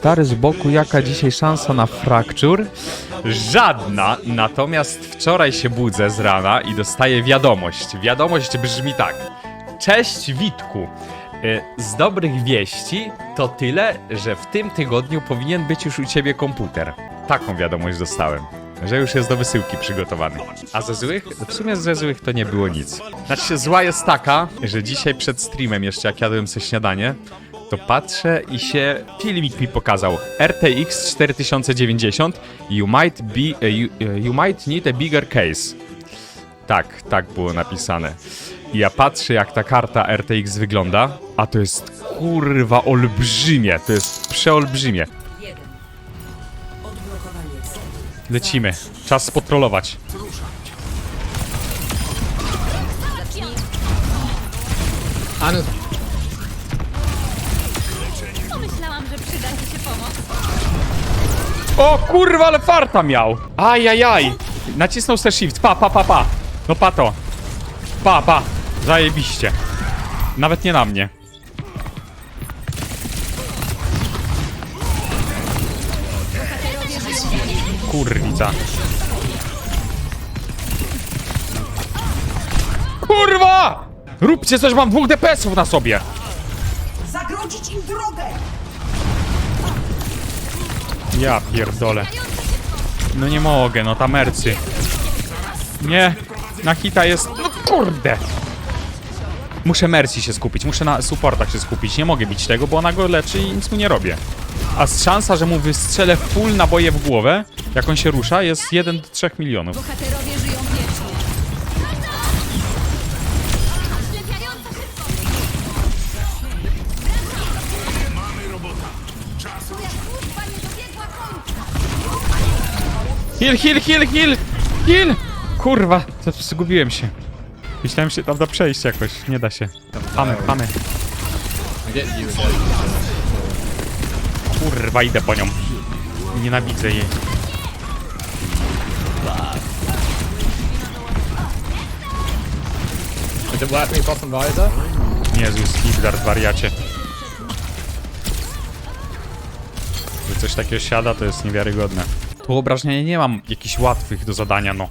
stary z boku, jaka dzisiaj szansa na fracture? Żadna, natomiast wczoraj się budzę z rana i dostaję wiadomość. Wiadomość brzmi tak. Cześć Witku. Y, Z dobrych wieści to tyle, że w tym tygodniu powinien być już u ciebie komputer. Taką wiadomość dostałem. Że już jest do wysyłki przygotowany. A ze złych? W sumie ze złych to nie było nic. Znaczy, zła jest taka, że dzisiaj przed streamem, jeszcze jak jadłem sobie śniadanie, to patrzę i się filmik mi pokazał RTX 4090 you might be you, you might need a bigger case. Tak, tak było napisane. I ja patrzę jak ta karta RTX wygląda, a to jest kurwa olbrzymie, to jest przeolbrzymie. Lecimy. Czas spotrolować. Anu, O kurwa, ale farta miał! Ajajaj! Nacisnął se shift, pa, pa, pa, pa. No pa to. Pa, pa. Zajebiście. Nawet nie na mnie. Kurwica. Kurwa! Róbcie coś, mam dwóch DPS-ów na sobie. Zagrodzić im drogę! Ja pierdolę. No nie mogę, no ta mercy. Nie, na hita jest... No kurde! Muszę Mercy się skupić, muszę na supportach się skupić. Nie mogę bić tego, bo ona go leczy i nic mu nie robię. A szansa, że mu wystrzelę full naboje w głowę, jak on się rusza, jest 1 do 3 milionów. Bohaterowie Heal, heal, heal, heal! Heal! Kurwa, to zgubiłem się. Myślałem się tam da przejść jakoś, nie da się. Pamy, pamy. Kurwa, idę po nią. Nienawidzę jej. Popping visor? Jezus, Hildgard, wariacie. Że coś takiego siada, to jest niewiarygodne. Tu obrażenia nie mam jakichś łatwych do zadania, no.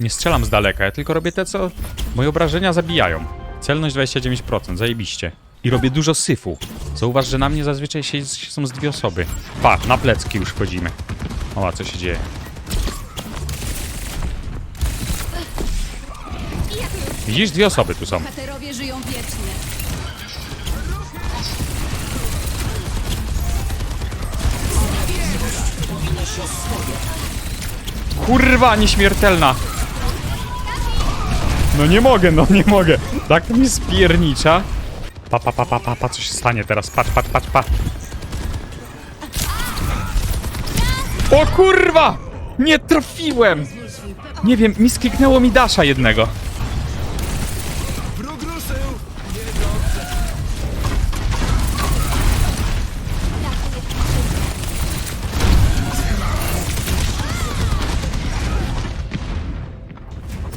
Nie strzelam z daleka, ja tylko robię te, co moje obrażenia zabijają. Celność 29%, zajebiście. I robię dużo syfu. Zauważ, że na mnie zazwyczaj się, są z dwie osoby. Pa, na plecki już wchodzimy. O, a co się dzieje? Widzisz, dwie osoby tu są. Bohaterowie żyją wiecznie. Kurwa, nieśmiertelna. No nie mogę, no nie mogę. Tak mi spiernicza. Pa, pa, pa, pa, pa, pa, co się stanie teraz? Patrz, patrz, patrz, pa. O kurwa! Nie trafiłem! Nie wiem, mi skliknęło mi dasza jednego.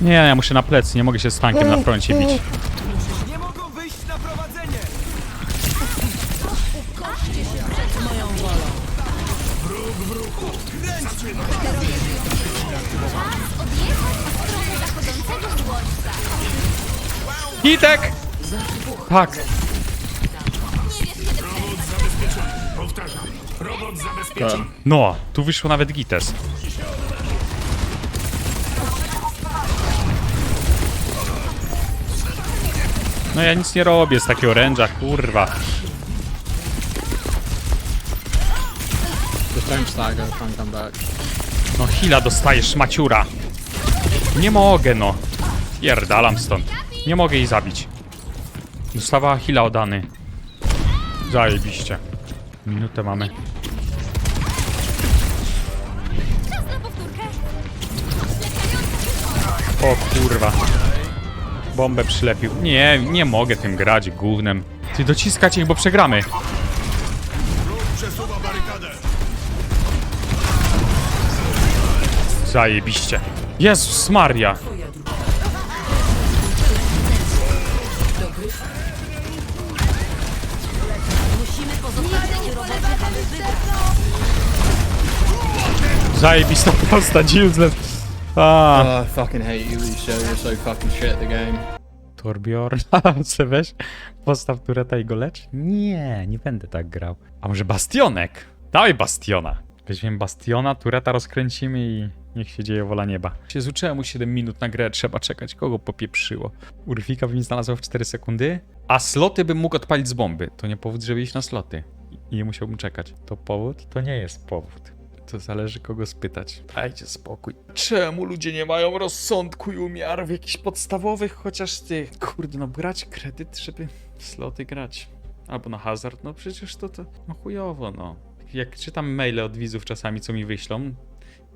Nie, ja muszę na plecy, nie mogę się z tankiem na froncie bić. Nie mogą wyjść na prowadzenie! Hitek! Tak. No, tu wyszło nawet Gites. No ja nic nie robię z takiego oręża, kurwa. Stagger, try and come back. No hila dostajesz, maciura. Nie mogę, no. Pierdalam stąd. Nie mogę jej zabić. Dostawała hila odany. Zajebiście. Minutę mamy. O kurwa. Bombę przylepił. Nie, nie mogę tym grać gównem. Ty dociskać ich, bo przegramy. Zajebiście. Jezus Maria. Zajebista postać, useless. A. Oh, I fucking hate you, Lucio. You're so fucking shit at the game. Torbjorn, se weź, postaw tureta i go lecz? Nie, nie będę tak grał. A może Bastionek? Dawaj Bastiona. Weźmiemy Bastiona, tureta rozkręcimy i niech się dzieje wola nieba. Się zuczyłem mu 7 minut na grę, trzeba czekać. Kogo popieprzyło? Urwika by mi znalazła w 4 sekundy? A sloty bym mógł odpalić z bomby. To nie powód, żeby iść na sloty. I nie musiałbym czekać. To powód? To nie jest powód. To zależy kogo spytać. Dajcie spokój. Czemu ludzie nie mają rozsądku i umiarów jakichś podstawowych, chociaż tych? Kurde, no brać kredyt, żeby w sloty grać. Albo na hazard, no przecież to to no chujowo, no. Jak czytam maile od widzów czasami, co mi wyślą,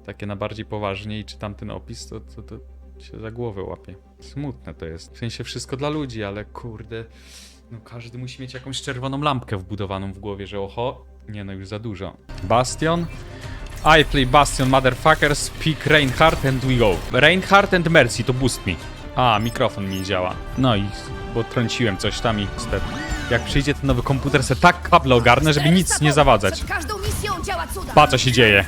takie na bardziej poważnie i czytam ten opis, to, to, to się za głowę łapie. Smutne to jest. W sensie wszystko dla ludzi, ale kurde, no każdy musi mieć jakąś czerwoną lampkę wbudowaną w głowie, że oho, nie no już za dużo. Bastion. I play Bastion motherfuckers, pick Reinhardt and we go. Reinhardt and Mercy, to boost me. A, mikrofon mi nie działa. No i, bo trąciłem coś tam i niestety. Jak przyjdzie ten nowy komputer, se tak kable ogarnę, żeby nic nie zawadzać. Pa, co się dzieje.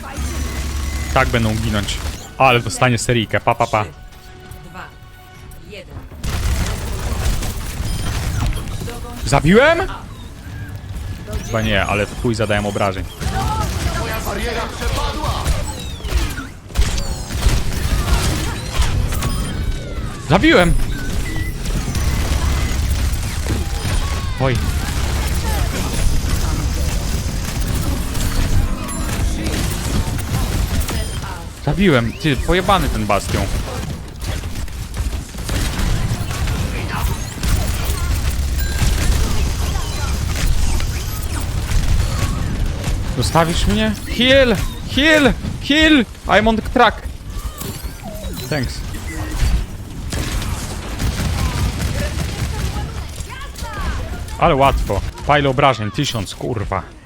Tak będą ginąć. Ale dostanie seryjkę, pa, pa, pa. Zabiłem? Chyba nie, ale w chuj zadałem obrażeń. Zabiłem! Oj. Zabiłem. Ty, pojebany ten bastion. Zostawisz mnie? Heal! Heal! Heal! I'm on track! Thanks. Ale łatwo. Pile obrażeń, tysiąc, kurwa.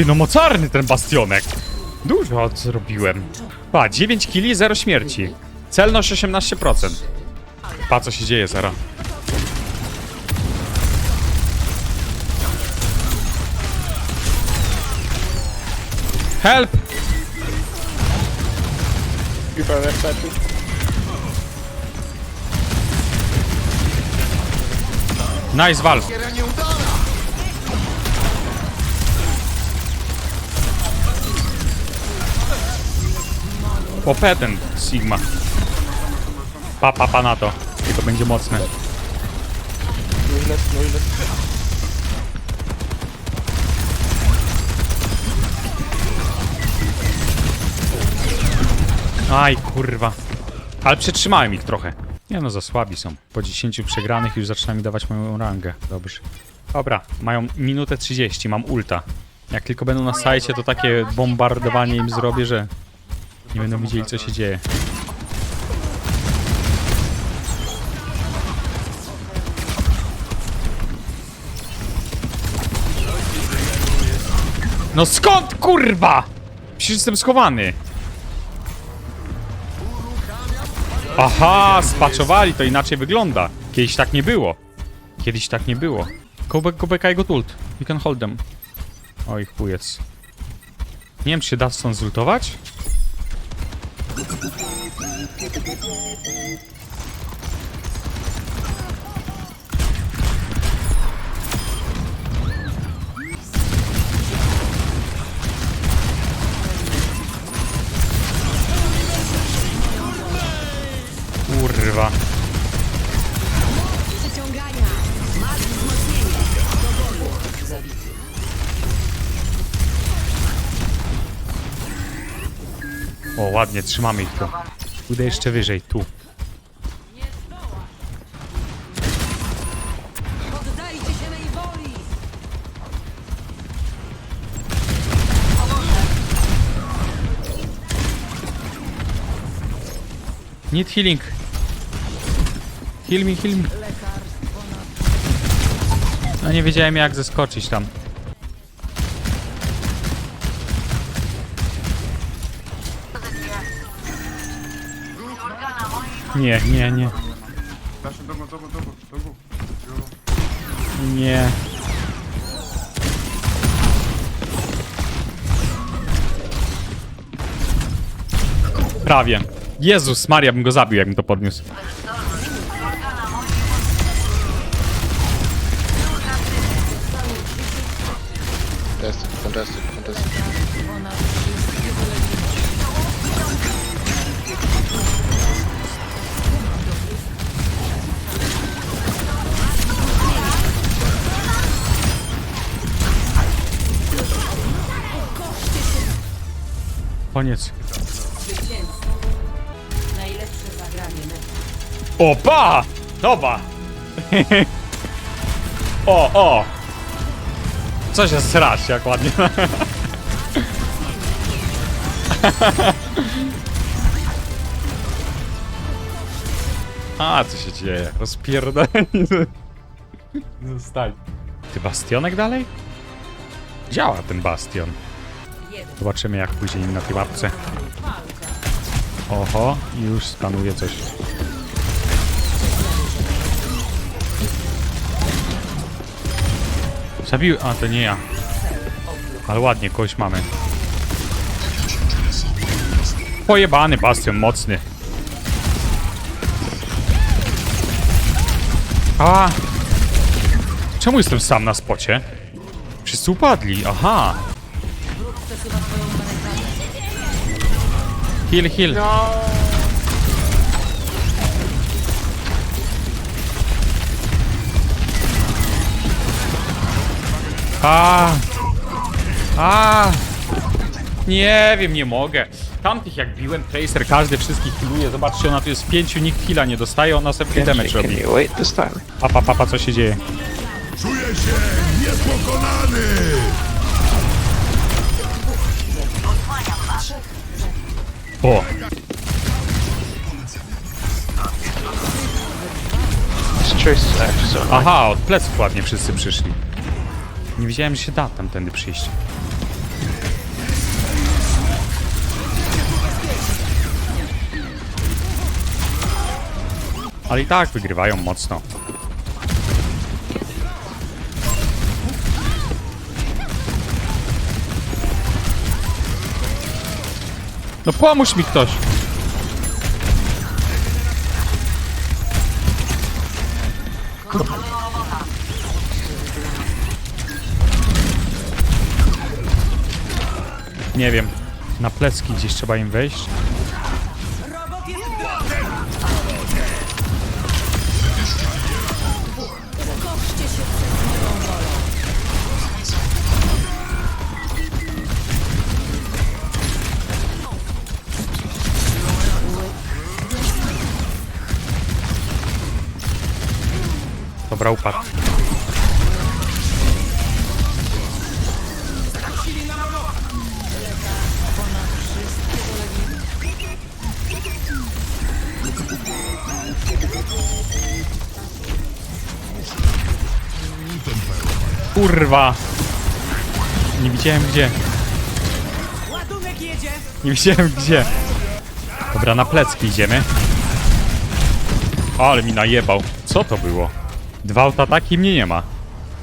Ty, no mocarny ten bastionek. Dużo zrobiłem. Pa, 9 kili, 0 śmierci. Celność 18%. Pa, co się dzieje, Zara. Help! Nice valve. Popę ten Sigma. Pa, pa, pa na to. Tylko będzie mocne. Aj, kurwa. Ale przetrzymałem ich trochę. Nie no, za słabi są. Po 10 przegranych już zaczyna mi dawać moją rangę. Dobrze. Dobra, mają minutę 30, mam ulta. Jak tylko będą na sajcie, to takie bombardowanie im zrobię, że nie będą widzieli, co się dzieje. No skąd, kurwa? Przecież jestem schowany. Aha, spaczowali, to inaczej wygląda. Kiedyś tak nie było. Kiedyś tak nie było. Go back, go back, I got ult. You can hold them. Oj, chujec. Nie wiem, czy się da stąd zultować? Kurwa. O, ładnie, trzymamy ich tu. Pójdę jeszcze wyżej, tu. Poddajcie się mej woli! Need healing. Heal me, heal me. No nie wiedziałem jak zeskoczyć tam. Nie, nie, nie. Nie. Prawie. Jezus Maria, bym go zabił, jakbym to podniósł. Fantastic, fantastic, fantastic. Koniec. Zwycięstwo. Najlepsze zagranie meczu. Opa! Dobra. o, o! Co się srać, jak ładnie. A, co się dzieje? Rozpierdolenie. Zostań. Ty bastionek dalej? Działa ten bastion. Zobaczymy jak później na tej mapce. Oho, już skanuje coś. Zabił... A, to nie ja. Ale ładnie, kogoś mamy. Pojebany bastion, mocny. A! Czemu jestem sam na spocie? Wszyscy upadli, aha. Heal, heal. A. A. Nie wiem, nie mogę. Tamtych jak biłem, Tracer, każdy wszystkich healuje. Zobaczcie, ona tu jest w pięciu, nikt heala nie dostaje, ona sobie damage robi. wait this time? Papa, papa, co się dzieje? Czuję się niepokonany! O, aha, od pleców ładnie wszyscy przyszli. Nie wiedziałem, że się da tamtędy przyjść. Ale i tak wygrywają mocno. No pomóż mi ktoś. Nie wiem. Na plecki gdzieś trzeba im wejść. Dobra, upadł. Kurwa! Nie widziałem gdzie. Nie widziałem gdzie. Dobra, na plecki idziemy. Ale mi najebał. Co to było? Dwa autoataki mnie nie ma.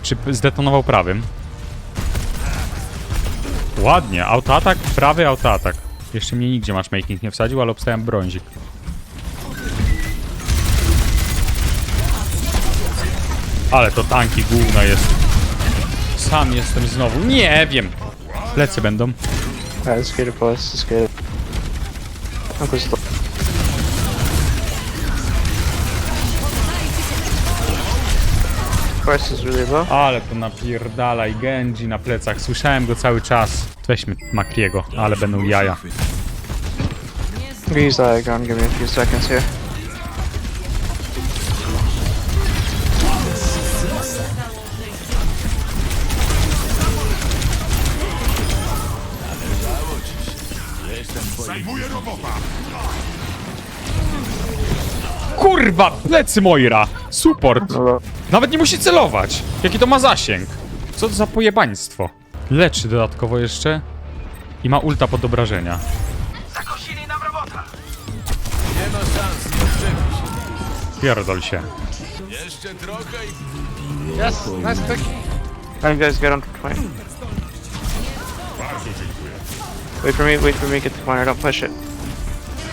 Czy zdetonował prawym? Ładnie. Autoatak, prawy autoatak. Jeszcze mnie nigdzie matchmaking nie wsadził, ale obstałem brązik. Ale to tanki gówno jest. Sam jestem znowu. Nie wiem. Plecy będą. Let's get it, boys. Let's get it. Price is really low. Ale to napierdala i Genji na plecach. Słyszałem go cały czas. Weźmy Makriego, ale będą jaja. Use that gun. Give me a few seconds here. Kurwa, plecy Moira! Support! No, low. Nawet nie musi celować! Jaki to ma zasięg? Co to za pojebaństwo? Leczy dodatkowo jeszcze i ma ulta pod obrażenia. Zakosili nam robota. Pierdol się. Yes, nice pick. You guys get on point. Wait for me, wait for me, get the corner, don't push it.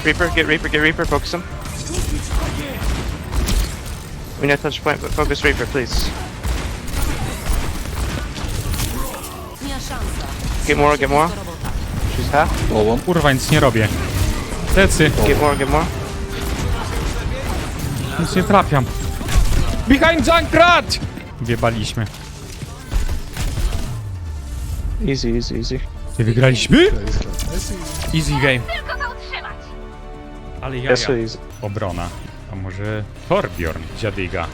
Reaper, get Reaper, get Reaper, focus him. We need to touch point, but focus Reaper, please. Get more, get more. She's half. One. Kurwa, nic nie robię. Plecy, Get more, get more. nic nie trafiam. Behind Junkrat! Wiebaliśmy. Easy, easy, easy. Nie wygraliśmy? Easy game. Tylko utrzymać. Ale ja, Yes, ja. easy. Obrona. A może Torbjorn, dziadyga.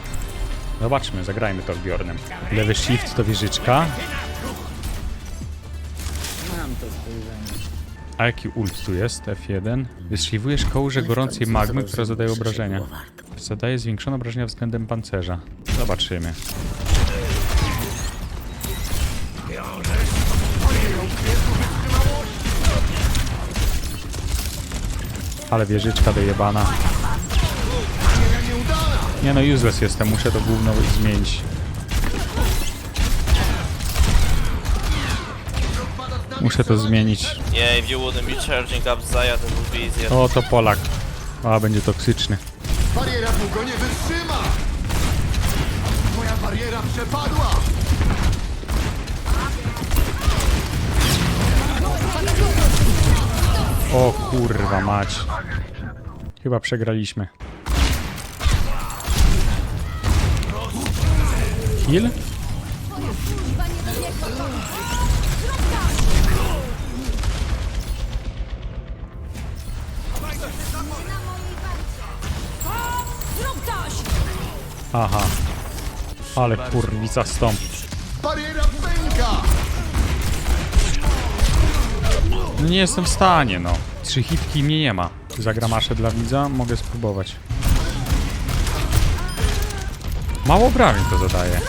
Zobaczmy, zagrajmy Torbjornem. Lewy shift to wieżyczka. A jaki ult tu jest? F1. Wystrzeliwujesz kołże gorącej magmy, która zadaje obrażenia. Zadaje zwiększone obrażenia względem pancerza. Zobaczymy. Ale wieżyczka dojebana. Nie no, useless jestem, muszę to gówno zmienić. Muszę to zmienić. Yeah, if you wouldn't be charging up Zaya, that would be easier. O, to Polak. A, będzie toksyczny. Bariera długo nie wytrzyma! Moja bariera przepadła! O kurwa mać. Chyba przegraliśmy. Kill? Aha. Ale kurwica stąd. No nie jestem w stanie, no. Trzy hitki mnie nie ma. Zagramaszę dla widza, mogę spróbować. Mało obrażeń to zadaje.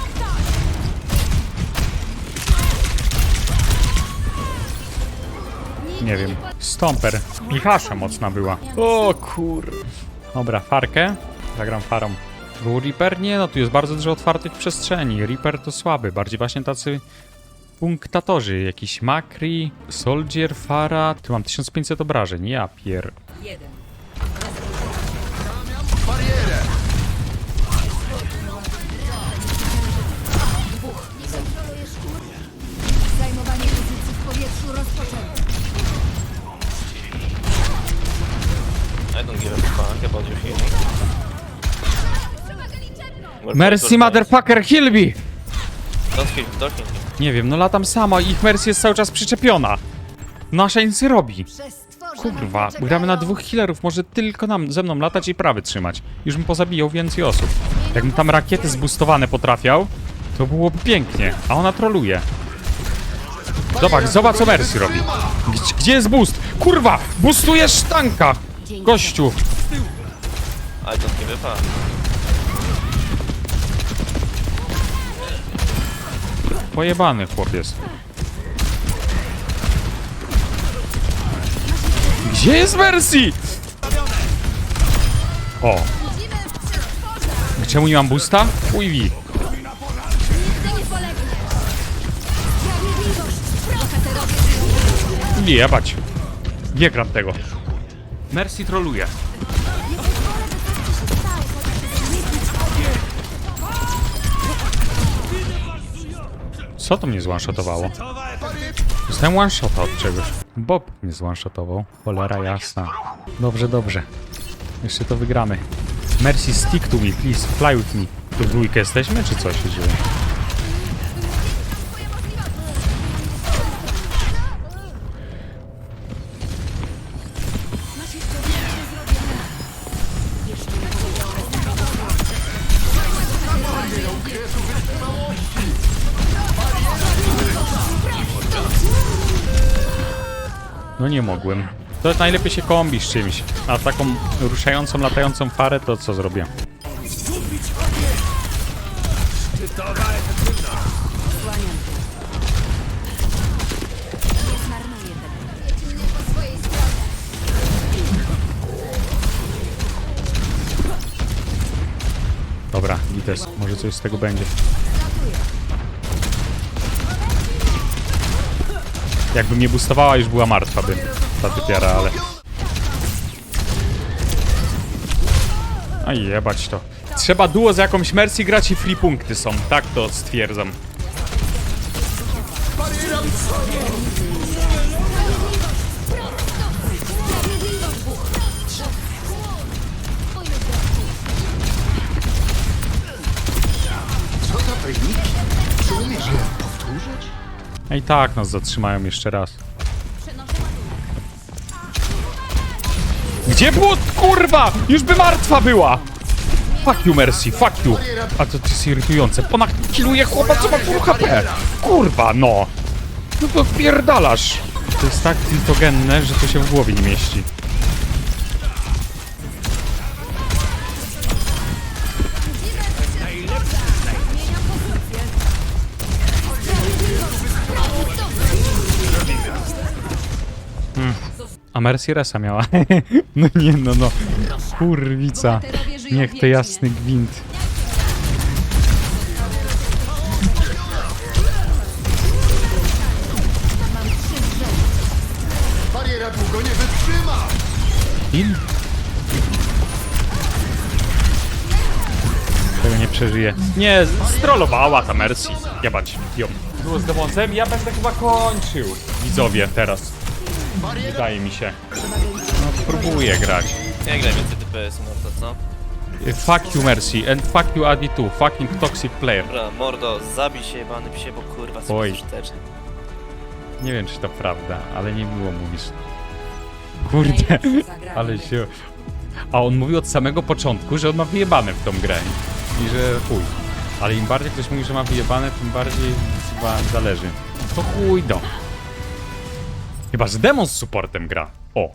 Nie wiem. Stomper. Michasza mocna była. O kur... Dobra, farkę. Zagram farą. Był Reaper? Nie, no tu jest bardzo dużo otwartych przestrzeni. Reaper to słaby, bardziej właśnie tacy punktatorzy. Jakiś Makri, Soldier, Fara. Tu mam 1500 obrażeń, ja pier... Jeden. About your healing. We're Mercy motherfucker Hilby! guys. Don't heal, don't heal him. Nie wiem, no latam sama i ich Mercy jest cały czas przyczepiona. Nasza nic nie robi. Kurwa, gramy na dwóch healerów, może tylko nam, ze mną latać i prawy trzymać. Już bym pozabijał więcej osób. Jakbym tam rakiety zbustowane potrafiał, to byłoby pięknie, a ona troluje. Zobacz, zobacz co Mercy robi. Gdzie, gdzie jest boost? Kurwa, boostujesz tanka! Gościu! I don't give a fuck. Pojebany chłopiec. Gdzie jest Mercy? O. Czemu nie mam. Sprawiedliwość. Bohaterowie żyją. Jebać. Nie gram tego. Mercy troluje. Co to mnie zwanshotowało? Dostałem one-shota od czegoś. Bob mnie zwanshotował. Cholera jasna. Dobrze, dobrze. Jeszcze to wygramy. Mercy, stick to me, please. Fly with me. Tu dwójkę jesteśmy, czy co się dzieje? Nie mogłem. To najlepiej się kombi z czymś. A taką ruszającą, latającą farę to co zrobię? Dobra, Gites, może coś z tego będzie. Jakby mnie boostowała, już była martwa by ta typiara, ale... A jebać to. Trzeba duo z jakąś Mercy grać i free punkty są, tak to stwierdzam. A i tak nas zatrzymają jeszcze raz. Gdzie było, kurwa? Już by martwa była! Fuck you, Mercy, fuck you! A to, jest irytujące. Ona kiluje chłopa, co ma full HP! Kurwa, no! No to pierdalasz! To jest tak tiltogenne, że to się w głowie nie mieści. A Mercy Resa miała. no nie, no, no. Kurwica. Niech to jasny gwint. Bariera długo nie wytrzyma! Il? Tego nie przeżyje. Nie, strollowała ta Mercy. Jebać ją. Było z demoncem, ja będę chyba kończył. Widzowie, teraz. Wydaje mi się. No, próbuję grać. Nie graj więcej DPS, Mordo, co? Fuck you Mercy and fuck you Adi too. Fucking toxic player. Dobra, Mordo, zabij się jebany psie, bo kurwa Oj. jesteś użyteczny. Nie wiem czy to prawda, ale nie było mówisz. Kurde, ale się... A on mówił od samego początku, że on ma wyjebane w tą grę. I że chuj. Ale im bardziej ktoś mówi, że ma wyjebane, tym bardziej chyba zależy. To chuj do. Chyba, że demon z supportem gra. O,